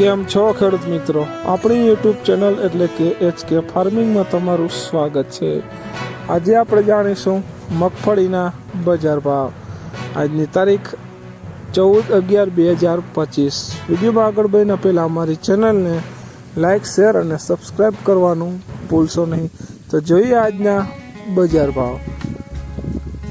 કેમ છો ખેડૂત મિત્રો? આપણી યુટ્યુબ ચેનલ એટલે કે એચ કે ફાર્મિંગમાં તમારું સ્વાગત છે. આજે આપણે જાણીશું મગફળીના બજાર ભાવ. આજની તારીખ ચૌદ અગિયાર બે હજાર પચીસ. વિડીયોમાં આગળ બહીને પહેલાં અમારી ચેનલને લાઇક શેર અને સબસ્ક્રાઈબ કરવાનું ભૂલશો નહીં. તો જોઈએ આજના બજાર ભાવ.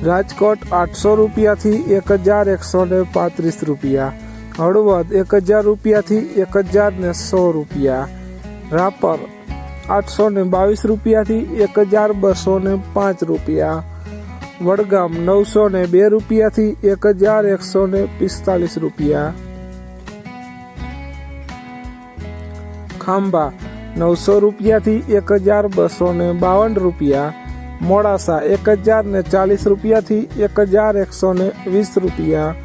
રાજકોટ આઠસો રૂપિયાથી એક હજાર એકસો ને પાંત્રીસ રૂપિયા. હળવદ એક હજાર રૂપિયાથી એક હજાર ને સો રૂપિયા. રાપર આઠસો ને બાવીસ રૂપિયાથી એક હજાર બસો ને પાંચ રૂપિયા. વડગામ નવસો ને બે રૂપિયાથી એક હજાર એકસો ને પિસ્તાલીસ રૂપિયા. ખાંભા નવસો રૂપિયાથી એક હજાર બસો ને બાવન રૂપિયા. મોડાસા એક હજાર ને ચાલીસ રૂપિયાથી એક હજાર એકસો ને વીસ રૂપિયા.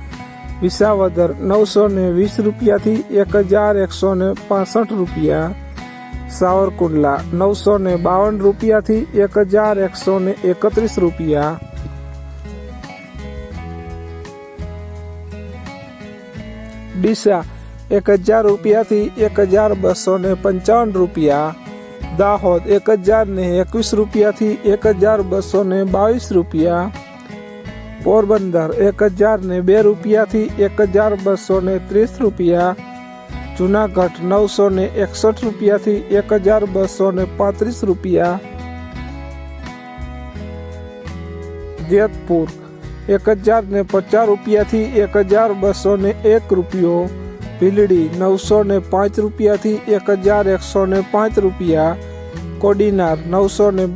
વિસાવદર નવસો ને વીસ રૂપિયાથી એક હજાર એકસો ને પાસઠ રૂપિયા. સાવરકુંડલા નવસો ને બાવન રૂપિયાથી એક હજાર એકસો ને એકત્રીસ રૂપિયા. ડીસા એક હજાર રૂપિયાથી એક હજાર બસો ને પંચાવન રૂપિયા. દાહોદ એક હજાર ને એકવીસ રૂપિયાથી એક હજાર બસો ને બાવીસ રૂપિયા. પોરબંદર એક હજાર ને બે રૂપિયાથી એક હજાર બસો ને ત્રીસ રૂપિયા. જુનાગઢ નવસો ને એકસઠ રૂપિયાથી એક હજાર બસો ને પાંત્રીસ રૂપિયા. જેતપુર એક હજાર ને પચાસ રૂપિયાથી એક હજાર બસો ને એક રૂપિયો. ભીલડી નવસો ને પાંચ રૂપિયાથી એક હજાર એકસો ને પાંચ રૂપિયા. કોડીનાર નવસો ને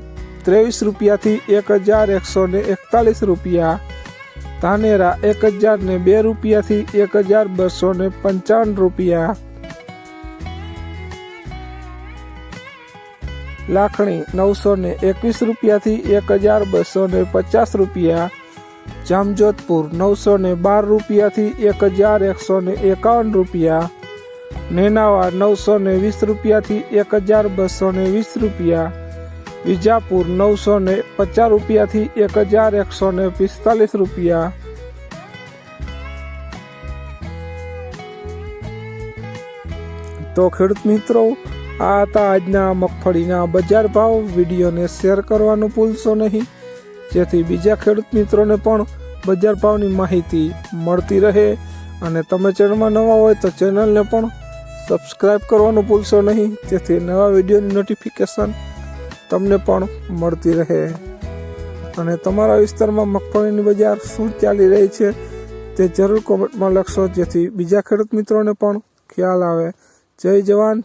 ત્રેવીસ રૂપિયાથી એક હજાર એકસો ને એકતાલીસ રૂપિયા. ધાનેરા એક હજાર ને બે રૂપિયાથી એક હજાર બસો ને પંચાવન રૂપિયા. લાખણી નવસો ને એકવીસ રૂપિયાથી એક હજાર બસો ને પચાસ રૂપિયા. જામજોધપુર નવસો ને બાર રૂપિયાથી એક હજાર એકસો ને એકાવન રૂપિયા. નેનાવા નવસો ને વીસ રૂપિયાથી એક હજાર બસો ને વીસ રૂપિયા. વિજાપુર નવસો ને પચાસ રૂપિયાથી એક હજાર એકસો ને પિસ્તાલીસ રૂપિયા. તો ખેડૂત મિત્રો, આ હતા આજના મગફળીના બજાર ભાવ. વિડીયોને શેર કરવાનું ભૂલશો નહીં. જેથી બીજા ખેડૂત મિત્રોને પણ બજાર ભાવની માહિતી મળતી રહે. અને તમે ચેનલમાં નવા હોય તો ચેનલને પણ સબસ્ક્રાઈબ કરવાનું ભૂલશો નહીં. જેથી નવા વિડીયોની નોટિફિકેશન તમને પણ મળતી રહે. અને તમારા વિસ્તારમાં મગફળીની બજાર શું ચાલી રહી છે તે જરૂર કોમેન્ટમાં લખશો. જેથી બીજા ખેડૂત મિત્રોને પણ ખ્યાલ આવે. જય જવાન.